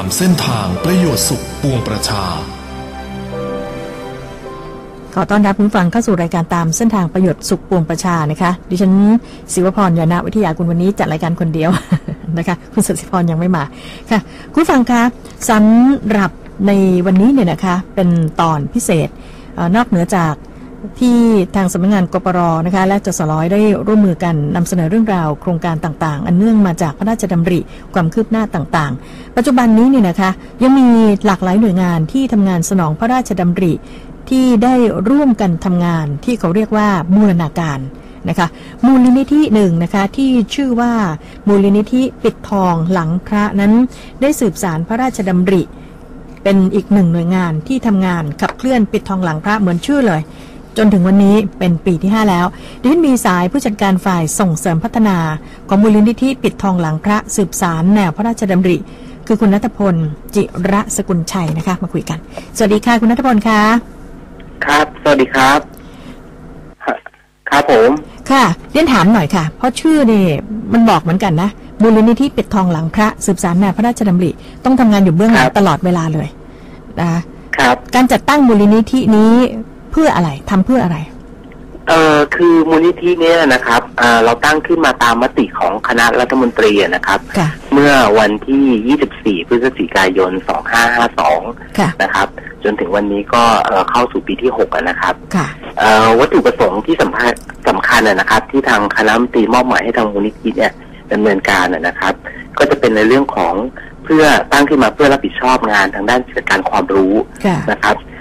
ามเส้นทางประโยชน์สุขปวงประชา ขอต้อนรับคุณฟังเข้าสู่รายการตามเส้นทางประโยชน์สุขปวงประชานะคะ ดิฉันศิวพรยานาวิทยาคุณวันนี้จัดรายการคนเดียวนะคะ คุณสุทธิพรยังไม่มาค่ะ คุณฟังคะสำหรับในวันนี้เนี่ยนะคะ เป็นตอนพิเศษนอกเหนือจาก ที่ทางสำนักงานกปรนะคะและจสร้อยได้ร่วมมือกันนำเสนอเรื่องราวโครงการต่างๆ อันเนื่องมาจากพระราชดำริความคืบหน้าต่างๆ ปัจจุบันนี้เนี่ยนะคะยังมีหลากหลายหน่วยงานที่ทำงานสนองพระราชดำริที่ได้ร่วมกันทำงานที่เขาเรียกว่ามูลนาการนะคะมูลนิธิหนึ่งนะคะที่ชื่อว่ามูลนิธิปิดทองหลังพระนั้น ได้สืบสารพระราชดำริ เป็นอีกหนึ่งหน่วยงานที่ทำงานขับเคลื่อนปิดทองหลังพระเหมือนชื่อเลย จนถึงวันนี้เป็นปีที่ 5 แล้ว ดิฉันมีสายผู้จัดการฝ่ายส่งเสริมพัฒนา ของมูลนิธิปิดทองหลังพระสืบสารแนวพระราชดำริ คือคุณนัทพล จิระสกุลชัยนะคะ มาคุยกัน สวัสดีค่ะ คุณนัทพลคะครับ สวัสดีครับ ครับผม ค่ะเรียนถามหน่อยค่ะ เพราะชื่อนี่มันบอกเหมือนกันนะมูลนิธิปิดทองหลังพระสืบสารแนวพระราชดำริ ต้องทำงานอยู่เบื้องหลังครับตลอดเวลาเลยนะคะครับการจัดตั้งมูลนิธินี้ เพื่ออะไรทำเพื่ออะไรเอ่อคือมูลนิธิเนี้นะครับเอ่อเราตั้งขึ้นมาตามมติของคณะรัฐมนตรีนะครับค่ะเมื่อวันที่ 24 พฤศจิกายน 2552ค่ะนะครับ จนถึงวันนี้ก็เอ่อเข้าสู่ปีที่6อะนะครับค่ะเอ่อวัตถุประสงค์ที่สำคัญสำคัญอะนะครับ ที่ทางคณะรัฐมนตรีมอบหมายให้ทางมูลนิธิเนี่ยดำเนินการอะนะครับ ก็จะเป็นในเรื่องของเพื่อตั้งขึ้นมาเพื่อรับผิดชอบงานทางด้านกิจการความรู้ค่ะนะครับเอ่อ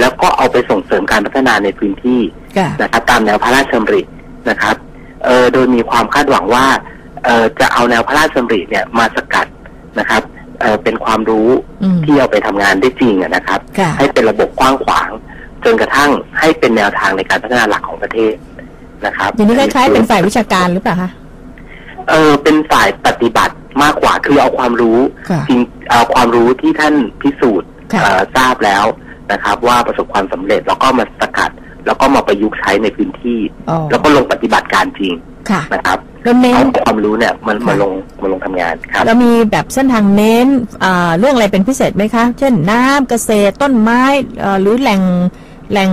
แล้วก็เอาไปส่งเสริมการพัฒนาในพื้นที่ค่ะนะครับ ตามแนวพระราชดำรินะครับเอ่อโดยมีความคาดหวังว่าเอ่อจะเอาแนวพระราชดำริเนี่ยมาสกัดนะครับเอ่อเป็นความรู้อืมที่เอาไปทำงานได้จริงอะนะครับค่ะให้เป็นระบบกว้างขวาง จนกระทั่งให้เป็นแนวทางในการพัฒนาหลักของประเทศนะครับอย่างนี้คล้ายๆเป็นฝ่ายวิชาการหรือเปล่าคะเออเป็นฝ่ายปฏิบัติมากกว่าคือเอาความรู้ค่ะจริงเอาความรู้ที่ท่านพิสูจน์ค่ะเอ่อทราบแล้ว นะครับ ว่าประสบความสำเร็จแล้วก็มาสกัด แล้วก็มาประยุกต์ใช้ในพื้นที่อ๋อแล้วก็ลงปฏิบัติการจริงค่ะนะครับเราเน้เอานความรู้เนี่ยมันค่ะมาลงมาลงทำงานครับเรามีแบบเส้นทางเน้นอ่าเรื่องอะไรเป็นพิเศษไหมคะ เช่นน้ำเกษตรต้นไม้เอ่อหรือแหล่งแหล่ง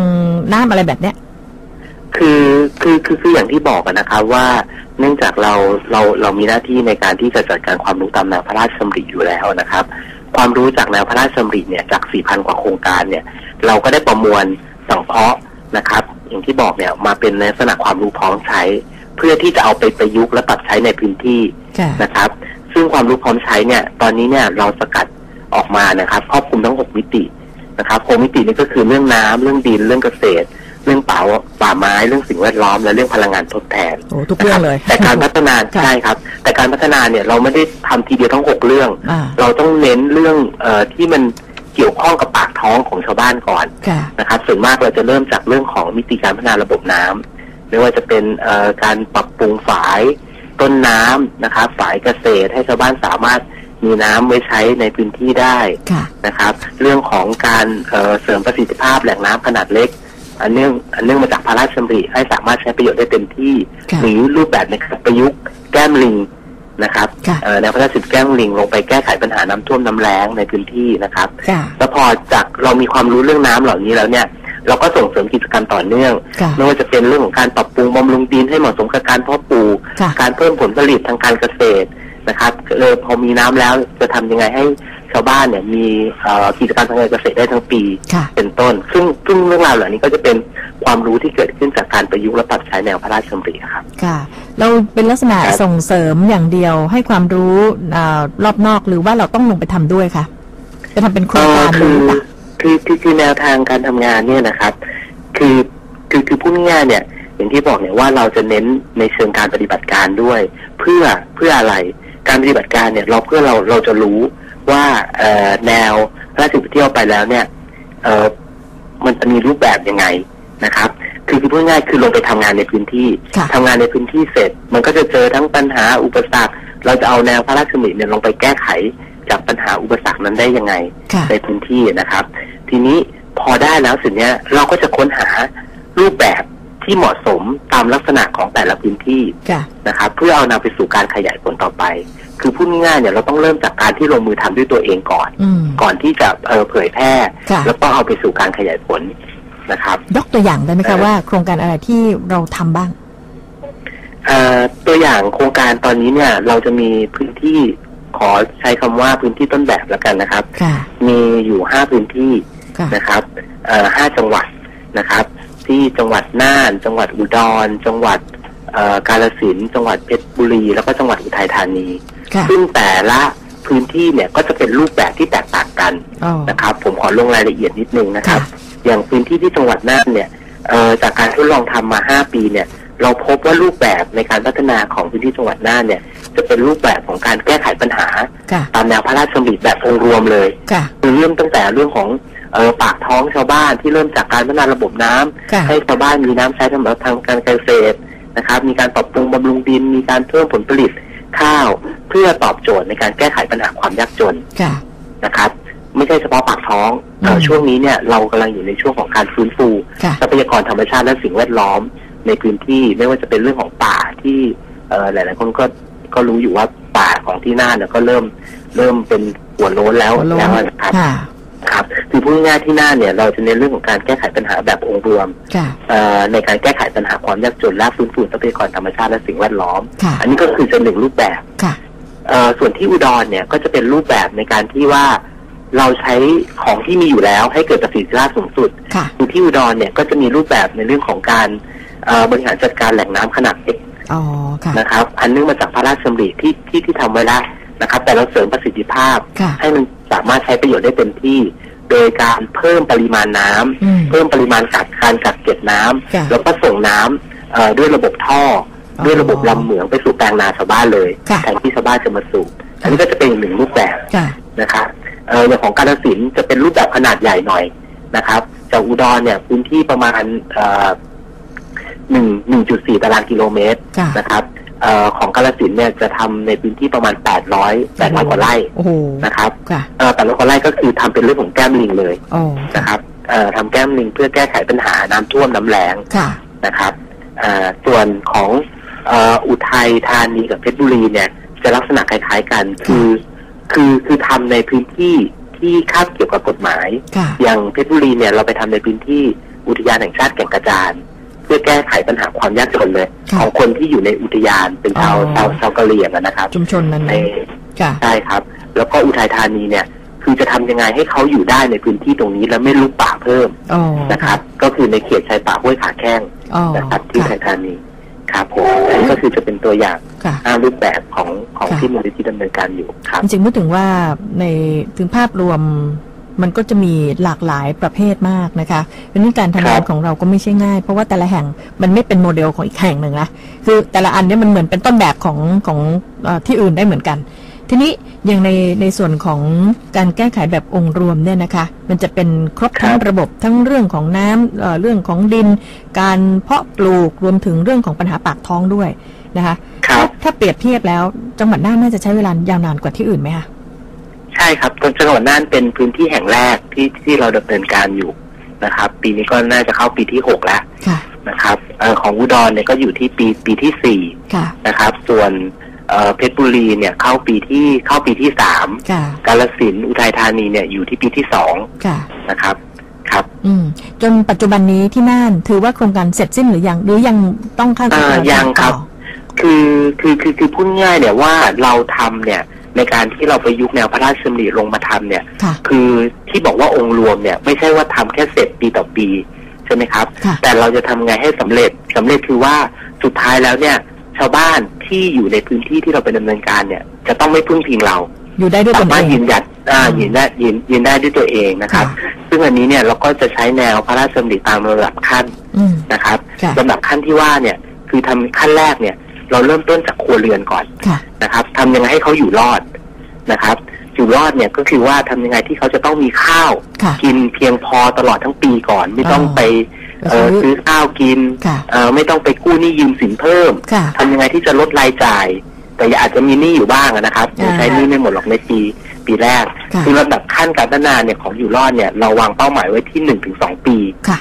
น้ำอะไรแบบเนี้ยคือคือคือคืออย่างที่บอกกันนะครับว่าเนื่องจากเราเราเรามีหน้าที่ในการที่จะจัดการความรู้ตามแนวพระราชดำริอยู่แล้วนะครับ ความรู้จากแนวพระราชดำริเนี่ยจาก 4,000 กว่าโครงการเนี่ย เราก็ได้ประมวลสังเคราะห์นะครับ อย่างที่บอกเนี่ยมาเป็นในลักษณะความรู้พร้อมใช้ เพื่อที่จะเอาไปประยุกต์และปรับใช้ในพื้นที่ค่ะนะครับ ซึ่งความรู้พร้อมใช้เนี่ย ตอนนี้เนี่ยเราสกัดออกมานะครับครอบคลุมทั้ง 6 มิตินะครับหกมิตินี่ก็คือเรื่องน้ำเรื่องดินเรื่องเกษตร เรื่องป่าป่าไม้เรื่องสิ่งแวดล้อม และเรื่องพลังงานทดแทนโอ้ทุกเรื่องเลยนะครับแต่การพัฒนาค่ะใช่ครับ แต่การพัฒนาเนี่ยเราไม่ได้ทำทีเดียวทั้งหกเรื่องอ่าเราต้องเน้นเรื่องเออที่มันเกี่ยวข้องกับปากท้องของชาวบ้านก่อนค่ะนะครับ ส่วนมากเราจะเริ่มจากเรื่องของมิติการพัฒนาระบบน้ำไม่ว่าจะเป็นเอ่อการปรับปรุงฝายต้นน้ำนะครับฝายเกษตรให้ชาวบ้านสามารถมีน้ำไว้ใช้ในพื้นที่ได้ค่ะนะครับ เรื่องของการเอ่อเสริมประสิทธิภาพแหล่งน้ำขนาดเล็ก อันเนื่องอันเนื่องมาจากพระราชดำริให้สามารถใช้ประโยชน์ได้เต็มที่ค่ะหรือรูปแบบในการประยุกต์แก้มลิงนะครับค่ะเอ่อแนวพระราชดำริแก้มลิงลงไปแก้ไขปัญหาน้ำท่วมน้ำแล้งในพื้นที่นะครับค่ะแล้วพอจากเรามีความรู้เรื่องน้ำเหล่านี้แล้วเนี่ยเราก็ส่งเสริมกิจกรรมต่อเนื่องค่ะไม่ว่าจะเป็นเรื่องของการปรับปรุงบำรุงดินให้เหมาะสมกับการเพาะปลูกค่ะการเพิ่มผลผลิตทางการเกษตรนะครับเลยพอมีน้ำแล้วจะทำยังไงให้ ชาวบ้านเนี่ยมีเอ่อกิจกรรมทางการเกษตรได้ทั้งปีค่ะเป็นต้น ซึ่งซึ่งเรื่องราวเหล่านี้ก็จะเป็นความรู้ที่เกิดขึ้นจากการประยุกต์และปรับใช้แนวพระราชดำริครับค่ะ เราเป็นลักษณะครับส่งเสริมอย่างเดียวให้ความรู้อารอบนอกหรือว่าเราต้องลงไปทำด้วยคะจะทำเป็นโครงการเอ่อหคืรืออเปล่าคือคือคือแนวทางการทำงานเนี่ยนะครับ คือคือคือพูดง่ายๆเนี่ยอย่างที่บอกเนี่ยว่าเราจะเน้นในเชิงการปฏิบัติการด้วย เพื่อเพื่ออะไรการปฏิบัติการเนี่ยเราเพื่อเราเราจะรู้ ว่าเอ่อแนวพระราชบัญญัติที่เอาไปแล้วเนี่ยเอ่อมันจะมีรูปแบบยังไงนะครับ คือคือพูดง่ายๆคือลงไปทำงานในพื้นที่ค่ะทำงานในพื้นที่เสร็จ มันก็จะเจอทั้งปัญหาอุปสรรค เราจะเอาแนวพระราชดำริเนี่ยลงไปแก้ไขจากปัญหาอุปสรรคนั้นได้ยังไงค่ะในพื้นที่นะครับ ทีนี้พอได้แล้วสิ่งนี้ยเราก็จะค้นหารูปแบบที่เหมาะสมตามลักษณะของแต่ละพื้นที่ค่ะนะครับ เพื่อเอานำไปสู่การขยายผลต่อไป คือพูดง่ายๆเนี่ยเราต้องเริ่มจากการที่ลงมือทำด้วยตัวเองก่อนอืมก่อนที่จะเออเผยแพร่ค่ะแล้วก็เอาไปสู่การขยายผลนะครับ ยกตัวอย่างได้ไหมเอ่คะอว่าโครงการอะไรที่เราทำบ้างเอ่อตัวอย่างโครงการตอนนี้เนี่ย เราจะมีพื้นที่ขอใช้คำว่าพื้นที่ต้นแบบแล้วกันนะครับค่ะมีอยู่ห้าพื้นที่ค่ะนะครับเอ่อห้าจังหวัดนะครับ ที่จังหวัดน่าน จังหวัดอุดร จังหวัดเอ่อกาฬสินธุ์จังหวัดเพชรบุรี แล้วก็จังหวัดอุทัยธานีค่ะ ซึ่งแต่ละพื้นที่เนี่ยก็จะเป็นรูปแบบที่แตกต่างกันอ๋อนะครับ ผมขอลงรายละเอียดนิดนึงนะครับค่ะอย่างพื้นที่ที่จังหวัดน่านเนี่ยเอ่อจากการทดลองทำมา 5 ปีเนี่ย เราพบว่ารูปแบบในการพัฒนาของพื้นที่จังหวัดน่านเนี่ย จะเป็นรูปแบบของการแก้ไขปัญหาค่ะตามแนวพระราชดำริแบบองค์รวมเลยค่ะคือเริ่มตั้งแต่เรื่องของเออปากท้องชาวบ้านที่เริ่มจากการพัฒนาระบบน้ำค่ะให้ชาวบ้านมีน้ำใช้สำหรับทางการเกษตรนะครับ มีการปรับปรุงบำรุงดิน มีการเพิ่มผลผลิต ข้าว เพื่อตอบโจทย์ในการแก้ไขปัญหาความยากจนค่ะนะครับ ไม่ใช่เฉพาะปากท้องเอออืมช่วงนี้เนี่ยเรากำลังอยู่ในช่วงของการฟื้นฟูค่ะทรัพยากรธรรมชาติและสิ่งแวดล้อมในพื้นที่ไม่ว่าจะเป็นเรื่องของป่าที่เออหลายๆคนก็ก็รู้อยู่ว่าป่าของที่น่านเนี่ยก็เริ่มเริ่มเป็นหัวโล้นแล้วหัวโล้นแล้วนะครับ ค่ะครับคือพูดง่ายๆที่น่านเนี่ยเราจะเน้นเรื่องของการแก้ไขปัญหาแบบองค์รวมค่ะเอ่อในการแก้ไขปัญหาความยากจนและฟื้นฟูทรัพยากรธรรมชาติและสิ่งแวดล้อมค่ะอันนี้ก็คือจะหนึ่งรูปแบบค่ะเอ่อส่วนที่อุดรเนี่ยก็จะเป็นรูปแบบในการที่ว่าเราใช้ของที่มีอยู่แล้วให้เกิดประสิทธิภาพสูงสุดค่ะคือที่อุดรเนี่ยก็จะมีรูปแบบในเรื่องของการเอ่อบริหารจัดการแหล่งน้ำขนาดเล็กอ๋อค่ะนะครับ อันเนื่องมาจากพระราชดำริที่ที่ที่ทำไว้แล้ว นะครับ แต่เราเสริมประสิทธิภาพค่ะให้มันสามารถใช้ประโยชน์ได้เต็มที่ โดยการเพิ่มปริมาณน้ำอืมเพิ่มปริมาณกักการกักเก็บน้ำค่ะแล้วก็ส่งน้ำเอ่อด้วยระบบท่อออด้วยระบบลำเหมืองไปสู่แปลงนาชาวบ้านเลยค่ะแทนที่ชาวบ้านจะมาสูบอันนี้ก็จะเป็นอีกหนึ่งรูปแบบค่ะนะครับเอ่ออย่างของกาฬสินธุ์จะเป็นรูปแบบขนาดใหญ่หน่อยนะครับจากอุดรเนี่ยพื้นที่ประมาณเอ่อหนึ่งหนึ่งจุดสี่ตารางกิโลเมตรค่ะนะครับเอ่อของกาฬสินธุ์เนี่ยจะทำในพื้นที่ประมาณแปดร้อยแปดร้อยกว่าไร่โอ้โหนะครับค่ะเอ่อแปดร้อยกว่าไร่ก็คือทำเป็นเรื่องของแก้มลิงเลยโอ้นะครับเอ่อทำแก้มลิงเพื่อแก้ไขปัญหาน้ำท่วมน้ำแล้งค่ะนะครับเอ่อส่วนของเอ่ออุทัยธานีกับเพชรบุรีเนี่ย จะลักษณะคล้าย ๆกัน คือคือคือทำในพื้นที่ที่คาบเกี่ยวกับกฎหมายค่ะอย่างเพชรบุรีเนี่ยเราไปทำในพื้นที่อุทยานแห่งชาติแก่งกระจาน เพื่อแก้ไขปัญหาความยากจนเลย ค่ะ ของคนที่อยู่ในอุทยานเป็นชาวอ๋อ ชาวชาวกะเหรี่ยงอะนะครับชุมชนนั้นในค่ะ ใช่ครับ แล้วก็อุทัยธานีเนี่ย คือจะทำยังไงให้เขาอยู่ได้ในพื้นที่ตรงนี้แล้วไม่ลุกป่าเพิ่มอ๋อนะครับ ก็คือในเขตชายป่าห้วยขาแข้งอ๋อนะครับ ที่อุค่ะทัยธานีครับผมอันนี้ก็คือจะเป็นตัวอย่างค่ะ ห้ารูปแบบของของค่ะ ที่มูลนิธิดำเนินการอยู่ครับ จริงๆพูดถึงว่าในถึงภาพรวม มันก็จะมีหลากหลายประเภทมากนะคะเพราะฉะนั้นการทำงานครับของเราก็ไม่ใช่ง่าย เพราะว่าแต่ละแห่งมันไม่เป็นโมเดลของอีกแห่งหนึ่งนะคือแต่ละอันเนี่ยมันเหมือนเป็นต้นแบบของของเออที่อื่นได้เหมือนกัน ทีนี้อย่างในในส่วนของการแก้ไขแบบองค์รวมเนี่ยนะคะ มันจะเป็นครบทั้งครับระบบทั้งเรื่องของน้ำเอ่อเรื่องของดิน การเพาะปลูกรวมถึงเรื่องของปัญหาปากท้องด้วยนะคะครับถ้าเปรียบเทียบแล้วจังหวัดน่านน่าจะใช้เวลายาวนานกว่าที่อื่นไหมคะ ใช่ครับจังหวัดน่านเป็นพื้นที่แห่งแรกที่ที่เราดำเนินการอยู่นะครับ ปีนี้ก็น่าจะเข้าปีที่หกแล้วค่ะนะครับเออของอุดรเนี่ยก็อยู่ที่ปีปีที่สี่ค่ะนะครับ ส่วนเอ่อเพชรบุรีเนี่ยเข้าปีที่เข้าปีที่สามค่ะกาฬสินธุ์อุทัยธานีเนี่ยอยู่ที่ปีที่สองค่ะนะครับครับอืมจนปัจจุบันนี้ที่น่านถือว่าโครงการเสร็จสิ้นหรือยังหรือยังต้องขั้นตอนอ่าการยังครับต่อคือคือคือคือพูดง่ายเนี่ยว่าเราทำเนี่ย ในการที่เราไปยุคแนวพระราชดำริลงมาทำเนี่ยค่ะคือที่บอกว่าองค์รวมเนี่ย ไม่ใช่ว่าทำแค่เสร็จปีต่อปีใช่ไหมครับค่ะแต่เราจะทำไงให้สำเร็จสำเร็จคือว่าสุดท้ายแล้วเนี่ย ชาวบ้านที่อยู่ในพื้นที่ที่เราไปดำเนินการเนี่ย จะต้องไม่พึ่งพิงเราอยู่ได้ด้วยตสานมารถเองยืนหยัดอ่าอืมยืนได้ยืนยืนได้ด้วยตัวเองนะครับค่ะซึ่งอันนี้เนี่ยเราก็จะใช้แนวพระราชดำริตามลำดับขั้นอืมนะครับค่ะลำดับขั้นที่ว่าเนี่ย คือทำขั้นแรกเนี่ย เราเริ่มต้นจากครัวเรือนก่อนค่ะนะครับทำยังไงให้เขาอยู่รอดนะครับ อยู่รอดเนี่ยก็คือว่าทำยังไงที่เขาจะต้องมีข้าวค่ะกินเพียงพอตลอดทั้งปีก่อน ไม่ต้องอ๋อไปเอ่อไปซื้อซื้อข้าวกินค่ะเอ่อไม่ต้องไปกู้หนี้ยืมสินเพิ่มค่ะทำยังไงที่จะลดรายจ่าย แต่อย่าอาจจะมีหนี้อยู่บ้างอะนะครับอ่าใช้หนี้ไม่หมดหรอกในปีปีแรกค่ะคือลำดับขั้นการพัฒนาเนี่ยของอยู่รอดเนี่ยเราวางเป้าหมายไว้ที่หนึ่งถึงสองปีค่ะ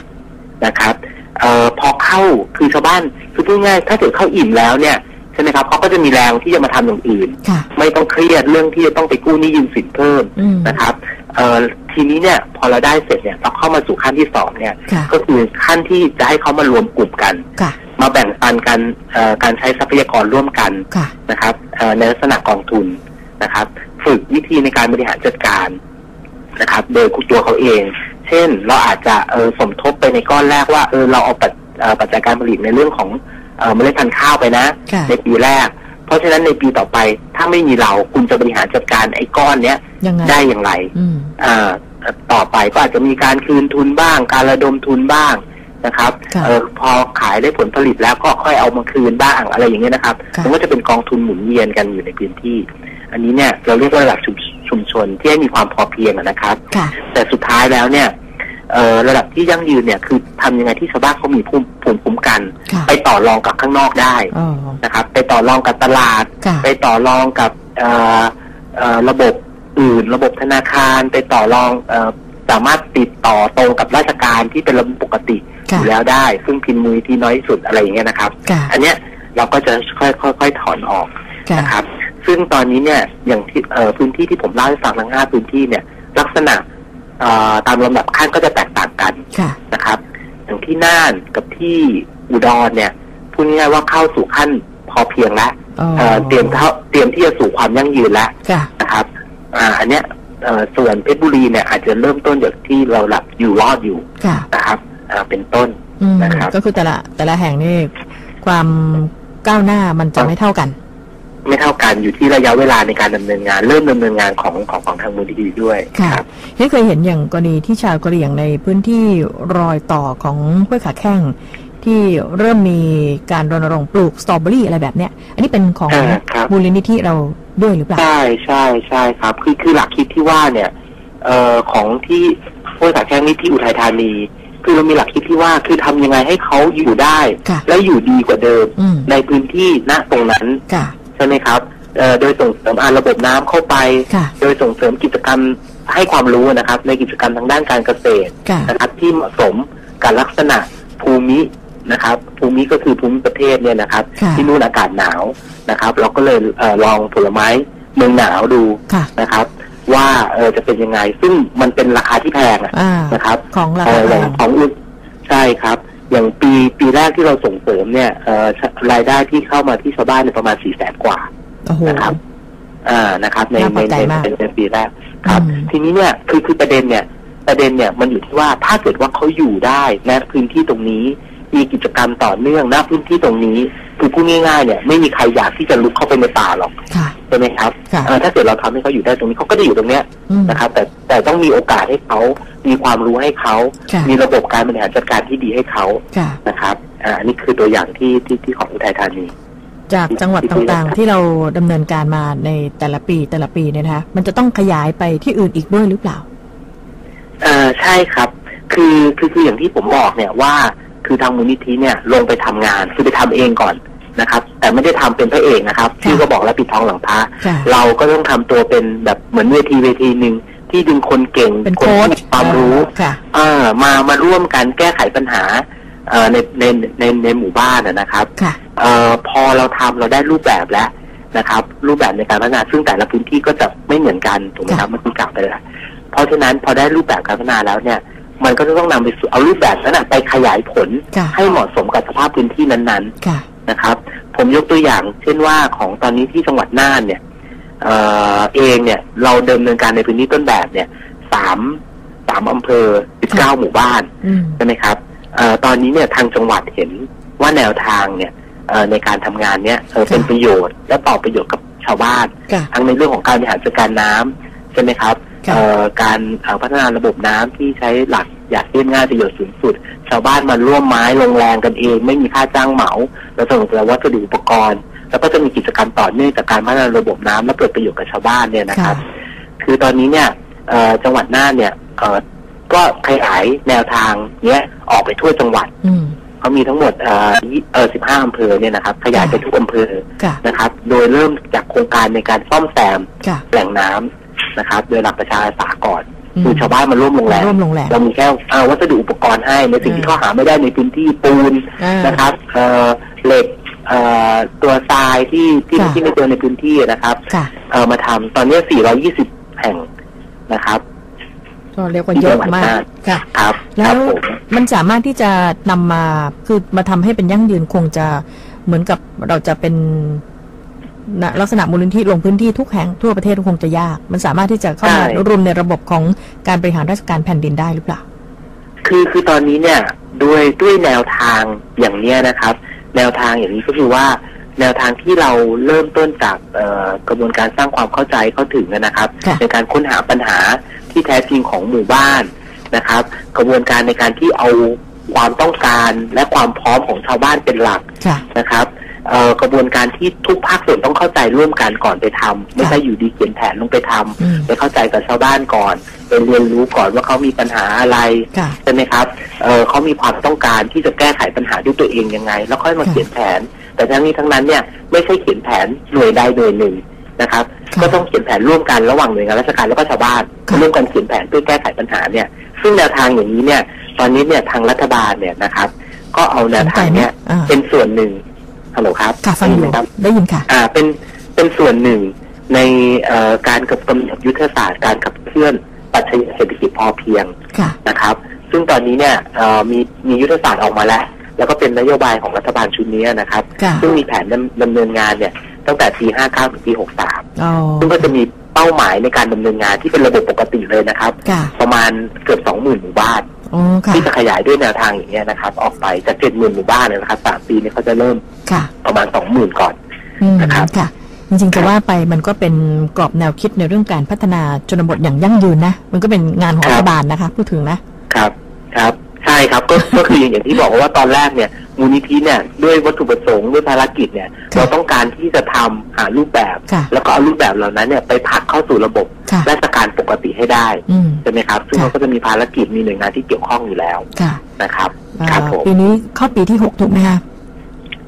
นะครับ เอ่อพอเข้าคือชาวบ้านคือพูดง่ายๆถ้าเกิดเข้าอิ่มแล้วเนี่ยใช่ไหมครับเขาก็จะมีแรงที่จะมาทำอย่างอื่นค่ะไม่ต้องเครียดเรื่องที่จะต้องไปกู้หนี้ยืมสินเพิ่มอืมนะครับเอ่อทีนี้เนี่ยพอเราได้เสร็จเนี่ยเราเข้ามาสู่ขั้นที่สองเนี่ยค่ะก็คือขั้นที่จะให้เขามารวมกลุ่มกันค่ะมาแบ่งปันกันเอ่อการใช้ทรัพยากรร่วมกันค่ะนะครับเอ่อในลักษณะกองทุนนะครับ ฝึกวิธีในการบริหารจัดการนะครับ โดยตัวเขาเองเช่น เราอาจจะเออสมทบไปในก้อนแรกว่าเออเราเอาปัจเอ่อปัจจัยการผลิตในเรื่องของเอ่อเมล็ดพันธุ์ข้าวไปนะค่ะในปีแรก เพราะฉะนั้นในปีต่อไปถ้าไม่มีเราคุณจะบริหารจัดการไอ้ก้อนเนี้ยยังไงได้อย่างไรอืมอ่าต่อไปก็อาจจะมีการคืนทุนบ้าง การระดมทุนบ้างนะครับค่ะเออพอขายได้ผลผลิตแล้วก็ค่อยเอามาคืนบ้างอะไรอย่างเงี้ยนะครับค่ะมันก็จะเป็นกองทุนหมุนเวียนกันอยู่ในพื้นที่ อันนี้เนี่ยเราเรียกว่าระดับชุมชุมชนที่ให้มีความพอเพียงอะนะครับค่ะแต่สุดท้ายแล้วเนี่ยเอ่อ ระดับที่ยั่งยืนเนี่ยคือทำยังไงที่ชาวบ้านเขามีภูมิภูมิคุ้มกันค่ะไปต่อรองกับข้างนอกได้อ๋อนะครับ ไปต่อรองกับตลาดค่ะไปต่อรองกับเอ่อเอ่อระบบอื่น ระบบธนาคาร ไปต่อรองเอ่อสามารถติดต่อตรงกับราชการที่เป็นระบบปกติอค่ะยู่แล้วได้ ซึ่งพิมพ์มือที่น้อยที่สุดอะไรอย่างเงี้ยนะครับค่ะอันเนี้ยเราก็จะค่อยๆค่อยๆถอนออกค่ะนะครับ ซึ่งตอนนี้เนี่ยอย่างที่เอ่อพื้นที่ที่ผมเล่าให้ฟังทั้งห้าพื้นที่เนี่ยลักษณะเอ่อ ตามลำดับขั้นก็จะแตกต่างกันค่ะนะครับอย่างที่น่านกับที่อุดรเนี่ยพูดง่ายๆว่าเข้าสู่ขั้นพอเพียงแล้วอ๋อเอ่อเตรียมเท่าเตรียมที่จะสู่ความยั่งยืนแล้วค่ะนะครับอ่าอันเนี้ยเอ่อส่วนเพชรบุรีเนี่ยอาจจะเริ่มต้นจากที่เราหลับอยู่รอดอยู่ค่ะนะครับอ่าเป็นต้นอืมนะครับก็คือแต่ละแต่ละแห่งนี่ความก้าวหน้ามันจะไม่เท่ากัน ไม่เท่ากันอยู่ที่ระยะเวลาในการดำเนินงาน เริ่มดำเนินงานของของของทางมูลนิธิด้วยค่ะครับที่เคยเห็นอย่างกรณีที่ชาวกะเหรี่ยงในพื้นที่รอยต่อของห้วยขาแข้งที่เริ่มมีการรณรงค์ปลูกสตรอเบอรี่อะไรแบบเนี้ย อันนี้เป็นของอ่าครับมูลนิธิเราด้วยหรือเปล่า ใช่ใช่ใช่ครับ คือคือหลักคิดที่ว่าเนี่ยเอ่อของที่ห้วยขาแข้งนี่ที่อุทัยธานี คือเรามีหลักคิดที่ว่าคือทำยังไงให้เขาอยู่ได้ค่ะและอยู่ดีกว่าเดิมอืมในพื้นที่ณตรงนั้นค่ะใช่ไหมครับเอ่อโดยส่งเสริมอ่าระบบน้ำเข้าไปค่ะโดยส่งเสริมกิจกรรมให้ความรู้นะครับ ในกิจกรรมทางด้านการเกษตรค่ะนะครับที่เหมาะสมกับลักษณะภูมินะครับ ภูมิก็คือภูมิประเทศเนี่ยนะครับค่ะที่นู่นอากาศหนาวนะครับ เราก็เลยเออลองผลไม้เมืองหนาวดูค่ะนะครับ ว่าเออจะเป็นยังไง ซึ่งมันเป็นราคาที่แพงอะอ่านะครับ ของราเอคาอแพอย่างงของอื่นใช่ครับ อย่างปีปีแรกที่เราส่งเสริมเนี่ยเอ่อรายได้ที่เข้ามาที่ชาวบ้านเนี่ยประมาณสี่แสนกว่าโอ้โหนะครับอ่านะครับ ในน่าพในอใจในมากในในปีแรกครับอืมทีนี้เนี่ยคือคือประเด็นเนี่ย ประเด็นเนี่ยมันอยู่ที่ว่าถ้าเกิดว่าเขาอยู่ได้ณพื้นที่ตรงนี้ มีกิจกรรมต่อเนื่องณพื้นที่ตรงนี้ คือพูดง่ายๆเนี่ยไม่มีใครอยากที่จะลุกเข้าไปในป่าหรอกค่ะใช่ไหมครับค่ะเอ่อถ้าเกิดเราทำให้เขาอยู่ได้ตรงนี้เขาก็จะอยู่ตรงเนี้ยอืมนะครับ แต่แต่ต้องมีโอกาสให้เขามีความรู้ให้เขาค่ะมีระบบการบริหารจัดการที่ดีให้เขาค่ะนะครับอ่าอันนี้คือตัวอย่างที่ที่ที่ของอุทัยธานีจากจังหวัดต่างๆ ที่เราดำเนินการมาในแต่ละปีแต่ละปีเนี่ยนะคะมันจะต้องขยายไปที่อื่นอีกด้วยหรือเปล่าเอ่อใช่ครับ คือคือคืออย่างที่ผมบอกเนี่ยว่า คือทางมูลนิธิเนี่ยลงไปทำงานคือไปทำเองก่อนนะครับ แต่ไม่ได้ทำเป็นพระเอกนะครับที่ก็บอกแล้วปิดทองหลังพระค่ะเราก็ต้องทำตัวเป็นแบบเหมือนเวทีเวทีหนึ่งที่ดึงคนเก่งเป็นคโค้นชที่มีความรู้ค่ะเอ่อมามาร่วมกันแก้ไขปัญหาเอ่อในในในในหมู่บ้านนะนะครับค่ะเอ่อพอเราทำเราได้รูปแบบแล้วนะครับ รูปแบบในการพัฒนาซึ่งแต่ละพื้นที่ก็จะไม่เหมือนกันถูกไหมครับเมื่อกี้กล่าวไปแล้วเพราะฉะนั้นพอได้รูปแบบการพัฒนาแล้วเนี่ย มันก็จะต้องนำไปสู่เอารูปแบบนั้นนะไปขยายผลค่ะให้เหมาะสมกับสภาพพื้นที่นั้นค่ะๆนะครับ ผมยกตัวอย่าง เช่นว่าของตอนนี้ที่จังหวัดน่านเนี่ยเอ่อเองเนี่ยเราดำเนินการในพื้นที่ต้นแบบเนี่ยสามสามอำเภอสิบเก้าหมู่บ้านอืมใช่ไหมครับเอ่อตอนนี้เนี่ยทางจังหวัดเห็นว่าแนวทางเนี่ยเอ่อในการทำงานเนี่ยเอ่อค่ะเป็นประโยชน์และต่อประโยชน์กับชาวบ้านค่ะทั้งในเรื่องของการบริหารจัดการน้ำใช่ไหมครับค่ะเอ่อ การเอ่อพัฒนาระบบน้ำที่ใช้หลักอยากเรียบง่ายประโยชน์สูงสุด ชาวบ้านมาร่วมไม้ลงแรงกันเอง ไม่มีค่าจ้างเหมาแล้วส่งเสริมวัสดุอุปกรณ์ แล้วก็จะมีกิจกรรมต่อเนื่องจากการพัฒนาระบบน้ำและเกิดประโยชน์กับชาวบ้านเนี่ยนะครับ คือตอนนี้เนี่ยเอ่อจังหวัดน่านเนี่ยเอ่อก็ขยายแนวทางเนี้ยออกไปทั่วจังหวัดอืมเขามีทั้งหมดเอ่อยี่เอ่อสิบห้าอำเภอเนี่ยนะครับ ขยายไปทุกอำเภอค่ะนะครับ โดยเริ่มจากโครงการในการซ่อมแซมค่ะแหล่งน้ำ นะครับ โดยหลักประชาอาสาก่อนอืมคือชาวบ้านมาร่วมลงแรงร่วมลงแรงเรามีแค่เอ่อวัสดุอุปกรณ์ให้ในสิ่งที่อืมเขาหาไม่ได้ในพื้นที่ปูนอ่านะครับเอ่อเหล็กเอ่อตัวทรายที่ที่ค่ะที่ไม่เจอในพื้นที่นะครับค่ะเอ่อมาทำตอนนี้ 420 แห่งนะครับก็เรียกว่าเยอะมากค่ะครับแล้ครัวบผมมันสามารถที่จะนำมาคือมาทำให้เป็นยั่งยืนคงจะเหมือนกับเราจะเป็นนะ ลักษณะมูลนิธิลงพื้นที่ทุกแห่งทั่วประเทศคงจะยาก มันสามารถที่จะเข้ามารวมในระบบของการบริหารราชการแผ่นดินได้หรือเปล่า คือคือตอนนี้เนี่ยด้วยด้วยแนวทางอย่างเนี้ยนะครับ แนวทางอย่างนี้ก็คือว่า แนวทางที่เราเริ่มต้นจากเอ่อกระบวนการสร้างความเข้าใจเข้าถึงนะครับค่ะในการค้นหาปัญหาที่แท้จริงของหมู่บ้านนะครับ กระบวนการในการที่เอาความต้องการและความพร้อมของชาวบ้านเป็นหลักค่ะนะครับเอ่อ กระบวนการที่ทุกภาคส่วนต้องเข้าใจร่วมกันก่อนไปทำไม่ใช่อยู่ดีเขียนแผนลงไปทำอืมไปเข้าใจกับชาวบ้านก่อนไปเรียนรู้ก่อนว่าเขามีปัญหาอะไรค่ะใช่ไหมครับเอ่อเขามีความต้องการที่จะแก้ไขปัญหาด้วยตัวเองยังไง แล้วค่อยมาค่ะเขียนแผน แต่ทั้งนี้ทั้งนั้นเนี่ยไม่ใช่เขียนแผนหน่วยใดหน่วยหนึ่งนะครับค่ะก็ต้องเขียนแผนร่วมกันระหว่างหน่วยงานราชการแล้วก็ชาวบ้านค่ะร่วมกันเขียนแผนเพื่อแก้ไขปัญหาเนี่ย ซึ่งแนวทางอย่างนี้เนี่ย ตอนนี้เนี่ยทางรัฐบาลเนี่ยนะครับ ก็เอาแนวทางเนี่ยสนใจไหมอ่าเป็นส่วนหนึ่ง ฮัลโหลครับค่ะฟังอยู่ได้ไหมครับได้ยินค่ะ อ่าเป็นเป็นส่วนหนึ่งในเอ่อการกำหนดยุทธศาสตร์การขับเคลื่อนปรัชญาเศรษฐกิจพอเพียงค่ะนะครับ ซึ่งตอนนี้เนี่ยเอ่อมีมียุทธศาสตร์ออกมาแล้ว แล้วก็เป็นนโยบายของรัฐบาลชุดนี้นะครับค่ะซึ่งมีแผนดำดำเนินงานเนี่ย ตั้งแต่ปี 59 ถึงปี 63อ๋อซึ่งก็จะมีเป้าหมายในการดำเนินงานที่เป็นระบบปกติเลยนะครับค่ะประมาณเกือบ 20,000 หมู่บ้านอ๋อค่ะที่จะขยายด้วยแนวทางอย่างเงี้ยนะครับ ออกไปจาก 70,000 หมู่บ้านเนยนะครับสามปีเนี่ยเขาจะเริ่มค่ะประมาณ 20,000 ก่อนอืมนะครับค่ะจริงๆจะว่าไปมันก็เป็นกรอบแนวคิดในเรื่องการพัฒนาชนบทอย่างยั่งยืนนะ มันก็เป็นงานของครัรับฐบาลนะคะ พูดถึงนะครับครับใช่ครับก็ก็คืออย่างที่บอกว่าตอนแรกเนี่ยมูลนิธิเนี่ยด้วยวัตถุประสงค์ด้วยภารกิจเนี่ยค่ะเราต้องการที่จะทำหารูปแบบค่ะแล้วก็เอารูปแบบเหล่านั้นเนี่ยไปผลักเข้าสู่ระบบค่ะราชการปกติให้ได้อืมใช่ไหมครับ ซึ่งค่ะเราก็จะมีภารกิจมีหน่วยงานที่เกี่ยวข้องอยู่แล้วค่ะนะครับอ่าครับผมปีนี้เข้าปีที่หกถูกไหมคะ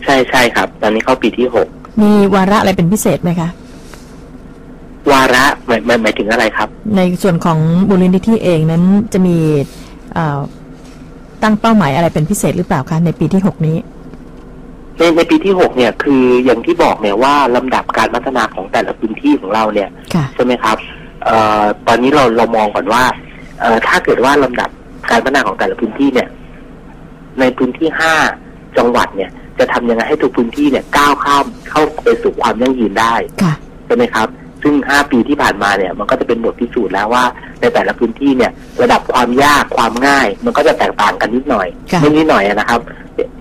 ใช่ใช่ครับ ตอนนี้เข้าปีที่หกมีวาระอะไรเป็นพิเศษไหมคะวาระหมายหมายหมายถึงอะไรครับ ในส่วนของมูลนิธิเองนั้นจะมีเอ่อ ตั้งเป้าหมายอะไรเป็นพิเศษหรือเปล่าคะในปีที่หกนี้ ในในปีที่หกเนี่ยคืออย่างที่บอกเนี่ยว่าลำดับการพัฒนาของแต่ละพื้นที่ของเราเนี่ยค่ะใช่ไหมครับเอ่อตอนนี้เราเรามองก่อนว่าเอ่อถ้าเกิดว่าลำดับการพัฒนาของแต่ละพื้นที่เนี่ย ในพื้นที่ห้าจังหวัดเนี่ย จะทำยังไงให้ทุกพื้นที่เนี่ยก้าวข้ามเข้าไปสู่ความยั่งยืนได้ค่ะ ใช่ไหมครับ ซึ่งห้าปีที่ผ่านมาเนี่ยมันก็จะเป็นบทพิสูจน์แล้วว่า ในแต่ละพื้นที่เนี่ยระดับความยากความง่าย มันก็จะแตกต่างกันนิดหน่อยค่ะไม่นิดหน่อยอะนะครับ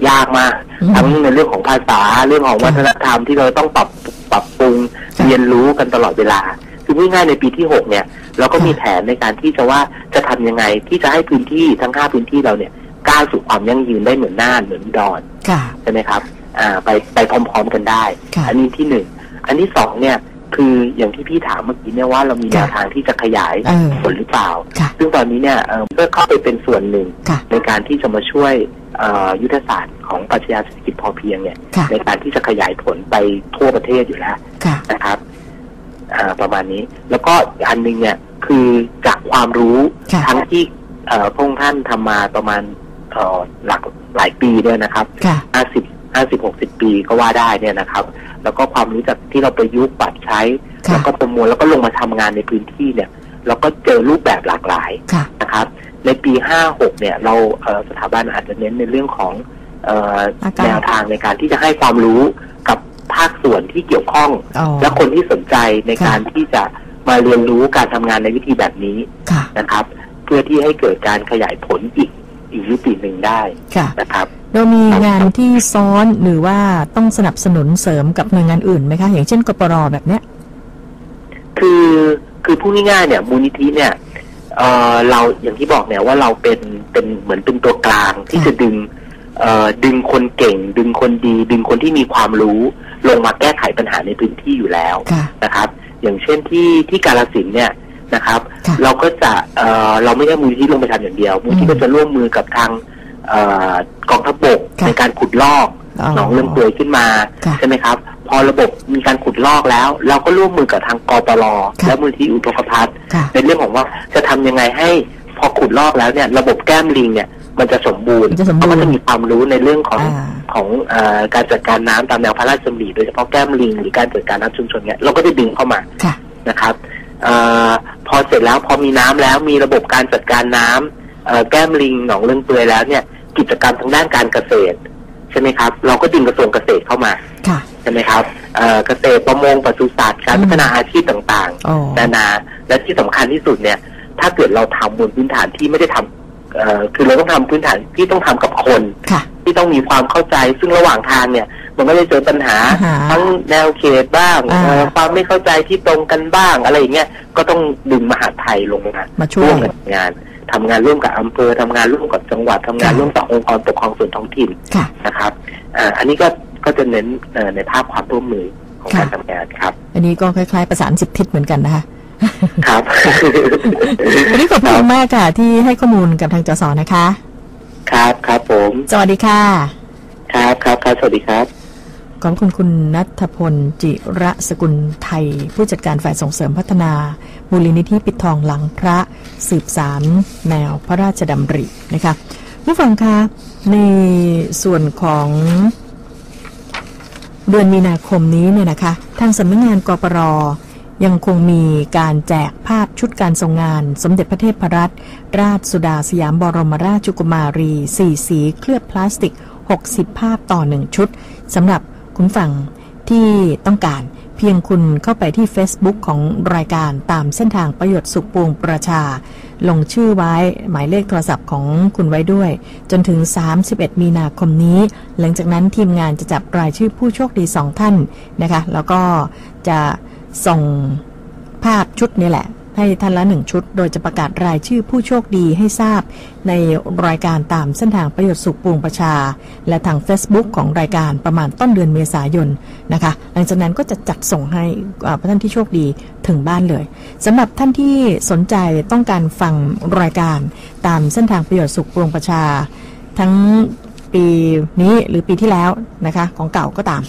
ยากมากอืมทั้งในเรื่องของภาษาเรื่องของค่ะวัฒนธรรมที่เราต้องปรับปรับปรุงค่ะเรียนรู้กันตลอดเวลาคือง่ายๆในปีที่หกเนี่ยเราก็ค่ะมีแผนในการที่จะว่าจะทำยังไงที่จะให้พื้นที่ทั้งห้าพื้นที่เราเนี่ยก้าวสู่ความยั่งยืนได้เหมือนน่านเหมือนอุดอนค่ะใช่ไหมครับ อ่าไปไปพร้อม ๆ กันได้ค่ะอันนี้ที่หนึ่งอันที่สองเนี่ย คืออย่างที่พี่ถามเมื่อกี้เนี่ยว่าเรามีแนวทางที่จะขยายเออผลหรือเปล่าค่ะซึ่งตอนนี้เนี่ยเอ่อก็เข้าไปเป็นส่วนหนึ่งค่ะในการที่จะมาช่วยเอ่อยุทธศาสตร์ของปรัชญาเศรษฐกิจพอเพียงเนี่ยค่ะในการที่จะขยายผลไปทั่วประเทศอยู่แล้วค่ะนะครับอ่าประมาณนี้ แล้วก็อีกอันหนึ่งเนี่ยคือจากความรู้ค่ะทั้งที่เอ่อพระองค์ท่านทำมาประมาณเอ่อหลักหลายปีเนี่ยนะครับค่ะห้าสิบ ห้าสิบหกสิบปีก็ว่าได้เนี่ยนะครับ แล้วก็ความรู้จากที่เราประยุกต์ปรับใช้ค่ะแล้วก็ประมวลแล้วก็ลงมาทำงานในพื้นที่เนี่ยเราก็เจอรูปแบบหลากหลายค่ะนะครับ ในปีห้าหกเนี่ย เราเอ่อสถาบันอาจจะเน้นในเรื่องของเอ่ออาการแนวทางในการที่จะให้ความรู้กับภาคส่วนที่เกี่ยวข้องอ๋อและคนที่สนใจในค่ะการที่จะมาเรียนรู้การทำงานในวิธีแบบนี้ค่ะนะครับ เพื่อที่ให้เกิดการขยายผลอีกอีกยุติหนึ่งได้ค่ะนะครับ เรามีงานที่ซ้อนหรือว่าต้องสนับสนุนเสริมกับหน่วยงานอื่นไหมคะ อย่างเช่นกปรแบบเนี้ย คือคือพูดง่ายๆเนี่ย มูลนิธิเนี่ยเอ่อเราอย่างที่บอกเนี่ยว่าเราเป็นเป็นเหมือนเป็นตัวกลางที่ค่ะจะดึงเอ่อดึงคนเก่ง ดึงคนดี ดึงคนที่มีความรู้ ลงมาแก้ไขปัญหาในพื้นที่อยู่แล้วค่ะนะครับ อย่างเช่นที่ที่กาลสินธุ์เนี่ยนะครับค่ะเราก็จะเอ่อเราไม่ใช่มูลนิธิลงไปทำอย่างเดียว มูลนิธิอืมก็จะร่วมมือกับทางเอ่อ กองทัพบกค่ะในการขุดลอกอ๋อหนองเลื่อมเปื่อยขึ้นมาค่ะใช่ไหมครับ พอระบบมีการขุดลอกแล้ว เราก็ร่วมมือกับทางกปรค่ะและมูลที่อุทกภัทค่ะในเรื่องของว่าจะทำยังไงให้พอขุดลอกแล้วเนี่ย ระบบแก้มลิงเนี่ยมันจะสมบูรณ์มันจะสมบูรณ์เขาก็จะมีความรู้ในเรื่องของอ่าของเออการจัดการน้ำตามแนวพระราชดำริโดยเฉพาะแก้มลิงหรือการจัดการน้ำชุมชนเนี่ยเราก็จะดึงเข้ามาค่ะนะครับเออพอเสร็จแล้วพอมีน้ำแล้วมีระบบการจัดการน้ำเอ่อแก้มลิงหนองเลื่องเปือยแล้วเนี่ย กิจกรรมทางด้านการเกษตรใช่ไหมครับ เราก็ดึงกระทรวงเกษตรเข้ามาค่ะใช่ไหมครับเอ่อเกษตรประมงปศุสัตว์การอืมพัฒนาอาชีพต่างอ๋อๆนานาและที่สำคัญที่สุดเนี่ย ถ้าเกิดเราทำบนพื้นฐานที่ไม่ได้ทำเอ่อคือเราต้องทำพื้นฐานที่ต้องทำกับคนค่ะที่ต้องมีความเข้าใจซึ่งระหว่างทางเนี่ย มันก็จะเจอปัญหาปัญหาทั้งแนวเขตบ้างอ่าเอ่อความไม่เข้าใจที่ตรงกันบ้างอะไรอย่างเงี้ยก็ต้องดึงมหาดไทยลงมามาช่วยร่วมกันทำงาน ทำงานร่วมกับอำเภอทำงานร่วมกับจังหวัดทำงานค่ะร่วมกับองค์กรปกครองส่วนท้องถิ่นค่ะนะครับอ่าอันนี้ก็ก็จะเน้นเอ่อในภาพความร่วมมือของค่ะการทำงานครับ อันนี้ก็คล้ายๆประสานสิบทิศเหมือนกันนะคะครับวันนี้ขอบคุณมากค่ะ ที่ให้ข้อมูลกับทางจสนะคะ ครับครับผม สวัสดีค่ะ ครับครับครับสวัสดีครับ ขอบคุณคุณนัทพล จิระสกุลไทย ผู้จัดการฝ่ายส่งเสริมพัฒนามูลนิธิปิดทองหลังพระสืบสารแนวพระราชดำรินะคะผู้ฟังคะในส่วนของเดือนมีนาคมนี้เนี่ยนะคะ ทางสำนักงานกปรยังคงมีการแจกภาพชุดการทรงงาน สมเด็จพระเทพรัตนราชสุดาสยามบรมราชกุมารี 4 สีเคลือบพลาสติก 60 ภาพต่อ 1 ชุดสำหรับ คุณฝั่งที่ต้องการเพียงคุณเข้าไปที่ Facebook ของรายการตามเส้นทางประโยชน์สุขปวงประชา ลงชื่อไว้หมายเลขโทรศัพท์ของคุณไว้ด้วย จนถึง 31 มีนาคมนี้ หลังจากนั้นทีมงานจะจับรายชื่อผู้โชคดีสองท่านนะคะ แล้วก็จะส่งภาพชุดนี้แหละ ให้ท่านละหนึ่งชุด โดยจะประกาศรายชื่อผู้โชคดีให้ทราบ ในรายการตามเส้นทางประโยชน์สุขปวงประชา และทาง Facebook ของรายการประมาณต้นเดือนเมษายนนะคะ หลังจากนั้นก็จะจัดส่งให้ท่านที่โชคดีถึงบ้านเลยสำหรับท่านที่สนใจต้องการฟังรายการตามเส้นทางประโยชน์สุขปวงประชา ทั้งปีนี้หรือปีที่แล้วนะคะของเก่าก็ตาม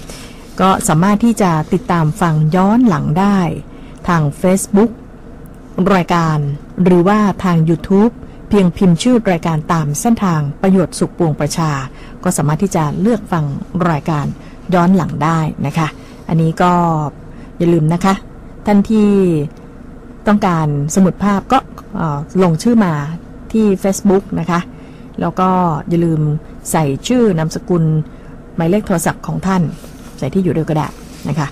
ก็สามารถที่จะติดตามฟังย้อนหลังได้ ทาง Facebook รายการ หรือว่าทาง YouTube เพียงพิมพ์ชื่อรายการตามเส้นทางประโยชน์สุขปวงประชา ก็สามารถที่จะเลือกฟังรายการย้อนหลังได้นะคะ อันนี้ก็อย่าลืมนะคะ ท่านที่ต้องการสมุดภาพก็ลงชื่อมาที่ Facebook นะคะ แล้วก็อย่าลืมใส่ชื่อนามสกุลหมายเลขโทรศัพท์ของท่าน ใส่ที่อยู่ด้วยก็ได้นะคะ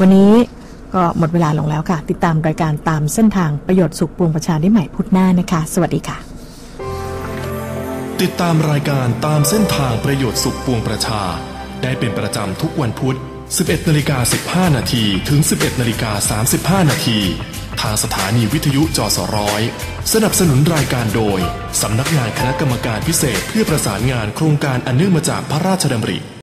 วันนี้ ก็หมดเวลาลงแล้วค่ะ ติดตามรายการตามเส้นทางประโยชน์สุขปวงประชาได้ใหม่พุธหน้านะคะ สวัสดีค่ะ ติดตามรายการตามเส้นทางประโยชน์สุขปวงประชา ได้เป็นประจำทุกวันพุธ 11นาฬิกา15นาทีถึง 11นาฬิกา35นาทีทางสถานีวิทยุจสร้อยสนับสนุนรายการโดย สำนักงานคณะกรรมการพิเศษเพื่อประสานงานโครงการอันเนื่องมาจากพระราชดำริ